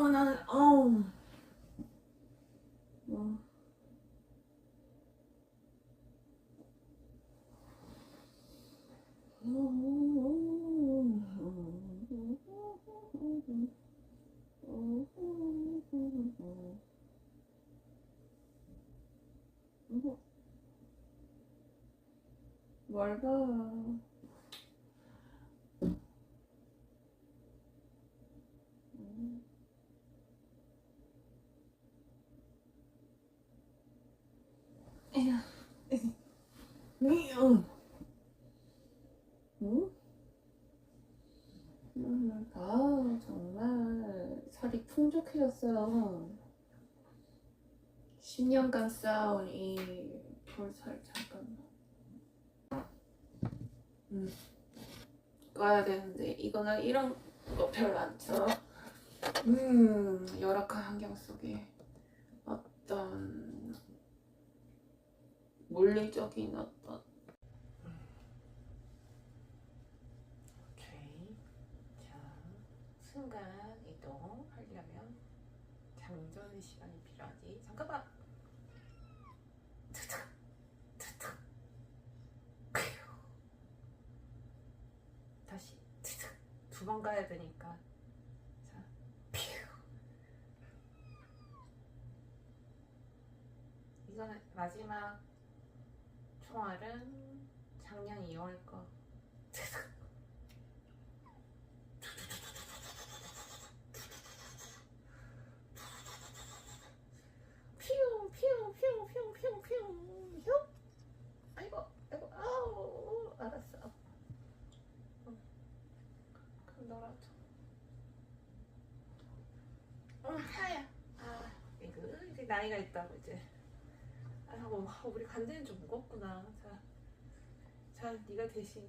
어 나는 어우 뭐뭘 봐. 에휴. 응? 음, 아, 정말 살이 풍족해졌어요. 10년간 쌓아온 이 볼살 잠깐만. 음. 꺼야 되는데 이거는 이런 거 별로 안 쳐. 음, 열악한 환경 속에 어떤 물리적인 어떤 오케이. 자, 순간 이동 하려면 장전 시간이 필요하지. 잠깐만. 다시 트탁. 두번 가야 되니까. 이거는 마지막 총알은 작년 2월 거. 나이가 있다고 이제 아이고 와, 우리 간대는 좀 무겁구나. 자, 자 네가 대신.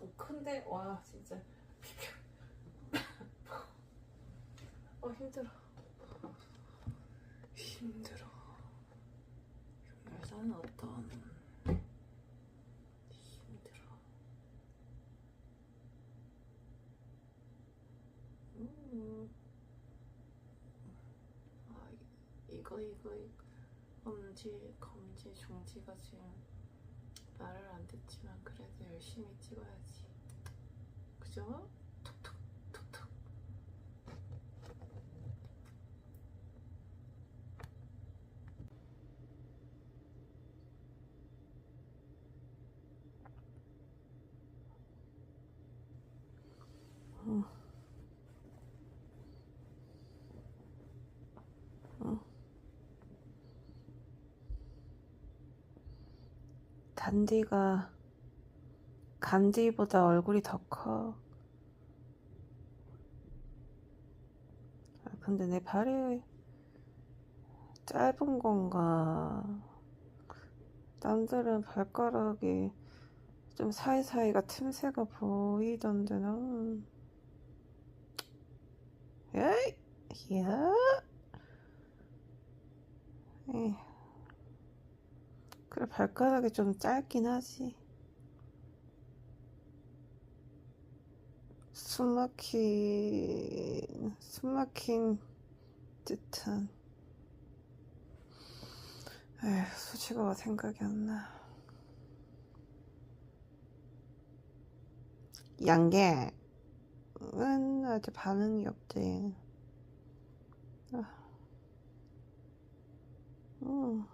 오 큰데? 와 진짜. 어 힘들어. 힘들어. 일단 어떤 힘들어 음. 아 이- 이 거 이거 이거 엄지 검지 중지가 지금 말을 안 듣지만 그래도 열심히 찍어야지. 그죠? 톡톡 톡톡. 단디가 간디보다 얼굴이 더 커. 아, 근데 내 발이 짧은 건가? 남들은 발가락이 좀 사이사이가 틈새가 보이던데 난. 에이, 야. 에이. 그래 발가락이 좀 짧긴 하지. 숨막힌 숨막힌 듯한. 에휴 수식어가 생각이 안 나. 양갱은 아직 반응이 없대. 아. 음.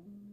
Mm-hmm.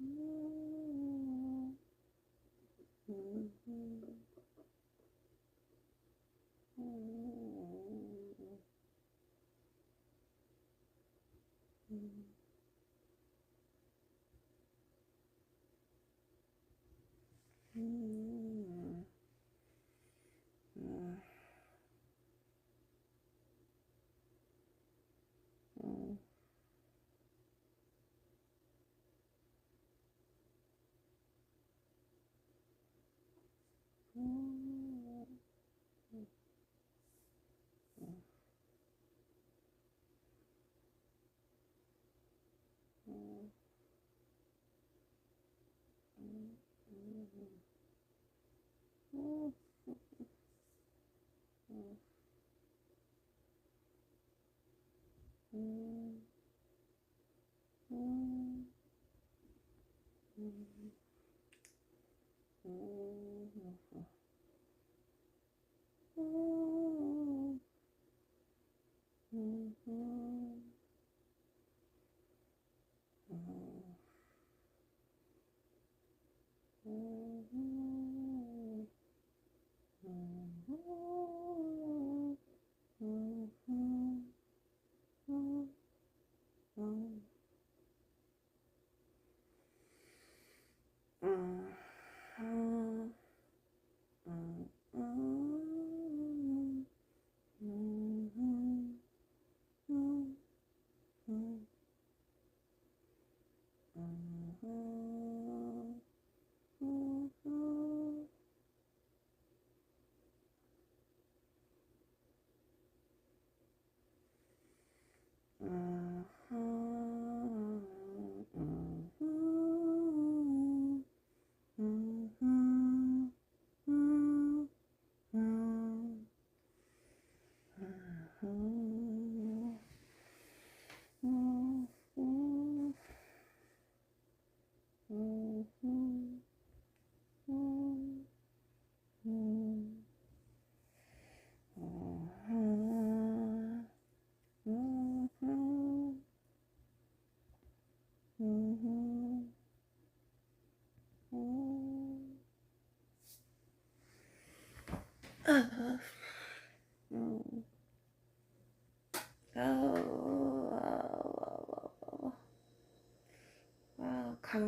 Oh. 嗯嗯嗯嗯嗯嗯嗯。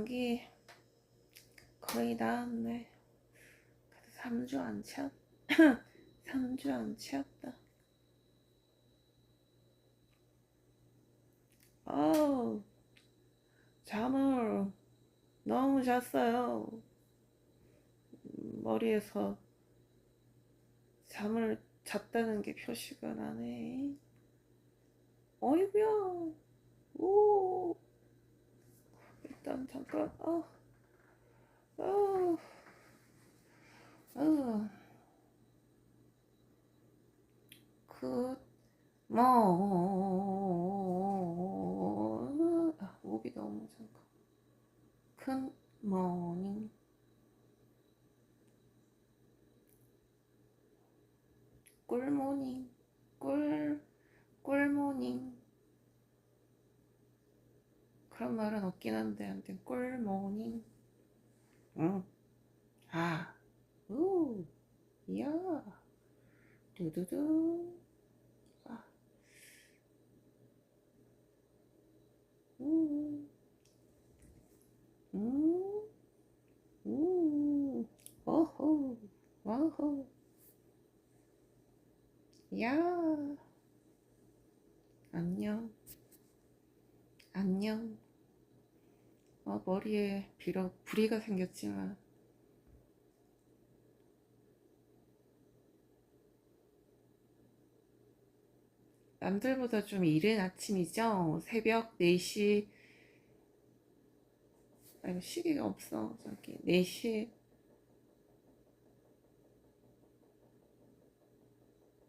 가격이 거의 나왔네. 3주 안 채웠, 3주 안 채웠다. 어우, 잠을 너무 잤어요. 머리에서 잠을 잤다는 게 표시가 나네. 어이구야. 오. 일단 잠깐. 아. 아. 아. 그, 뭐, 아, 목이 너무 잠깐. 큰 모닝. 꿀모닝. 꿀, 꿀모닝. 그런 말은 없긴 한데, 아무튼 꿀모닝. 응. 아, 우, 이야. 두두두. 아. 음. 음. 음. 오호. 와호. 야. 안녕. 안녕. 어, 머리에 비록 부리가 생겼지만 남들보다 좀 이른 아침이죠. 새벽 4시 아 이거 시계가 없어. 저기 4시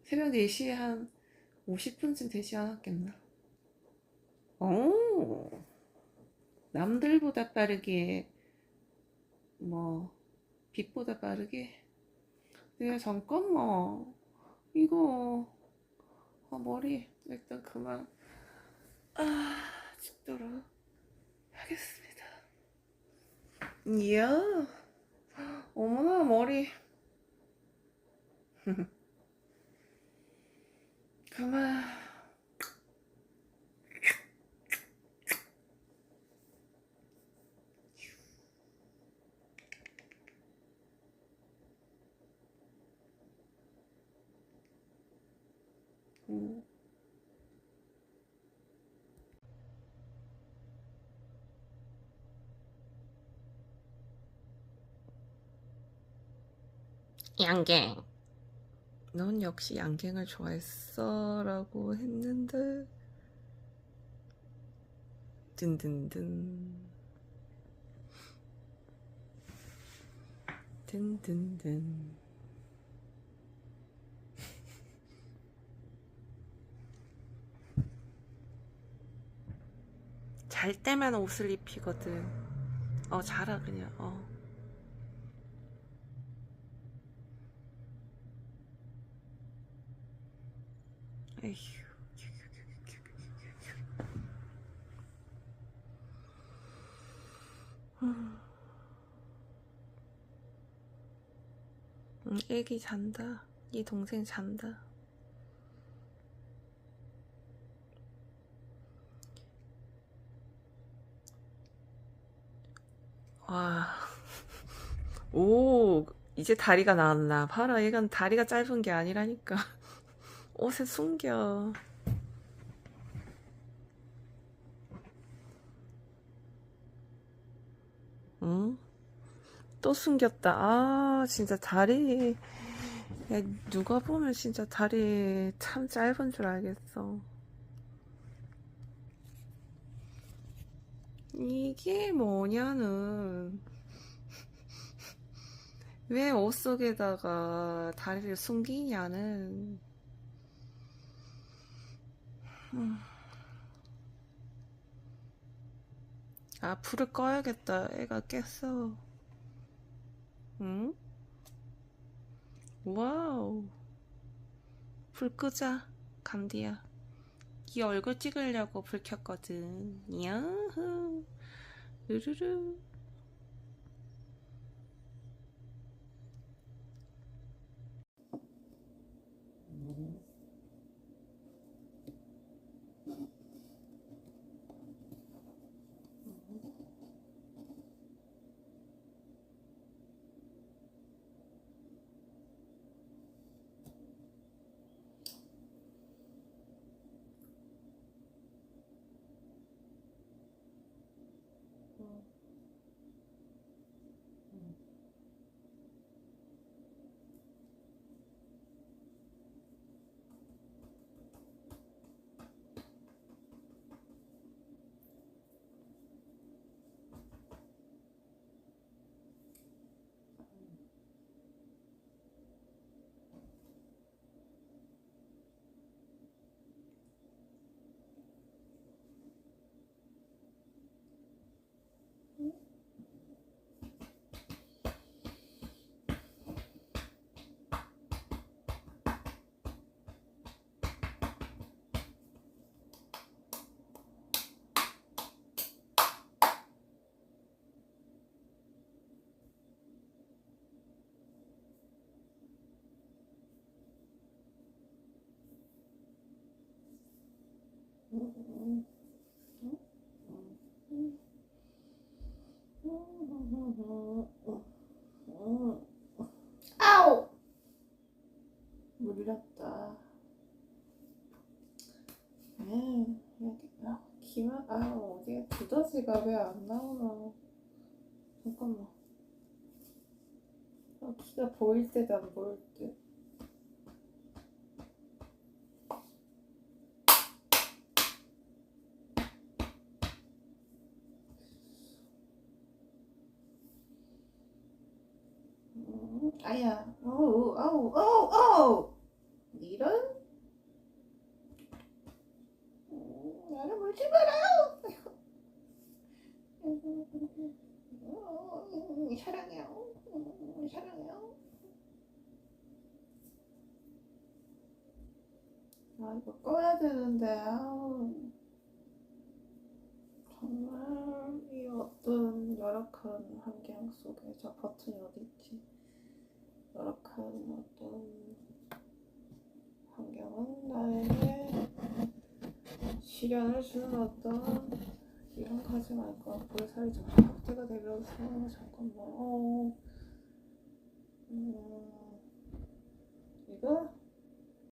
새벽 4시에 한 50분쯤 되지 않았겠나? 오, 남들보다 빠르게, 뭐, 빛보다 빠르게? 내가 잠깐만, 이거, 아, 머리, 일단 그만, 아, 찍도록 하겠습니다. 이야, 어머나, 머리. 그만. 양갱. 넌 역시 양갱을 좋아했어 라고 했는데. 든든든. 든든든. 잘 때만 옷을 입히거든. 어 자라 그냥. 어 에휴 응, 애기 잔다. 네 동생 잔다. 와. 오, 이제 다리가 나왔나. 봐라, 얘가 다리가 짧은 게 아니라니까. 옷에 숨겨. 응? 또 숨겼다. 아, 진짜 다리. 야, 누가 보면 진짜 다리 참 짧은 줄 알겠어. 이게 뭐냐는. 왜 옷 속에다가 다리를 숨기냐는. 음. 아, 불을 꺼야겠다. 애가 깼어. 응? 와우. 불 끄자, 감디야. 이 얼굴 찍으려고 불 켰거든. 야후. 으르르. 아우! 물렸다. 에이, 여기, 아, 기만, 아, 어디가 두더지가 왜 안 나오나. 잠깐만. 아, 키가 보일 때도 안 보일 때. 음, 아야, 어우, 어우, 어우, 어우! 이런? 음, 나를 물지 마라! 음, 사랑해요. 음, 사랑해요. 아, 이거 꺼야 되는데, 아우. 정말 이 어떤 열악한 환경 속에 저 버튼이 어디 있지? 열악한 어떤 환경은 나에게 시련을 주는 어떤 이런 거 하지 말까 볼살이 좀 확대가 되면서 잠깐만 어. 음, 이거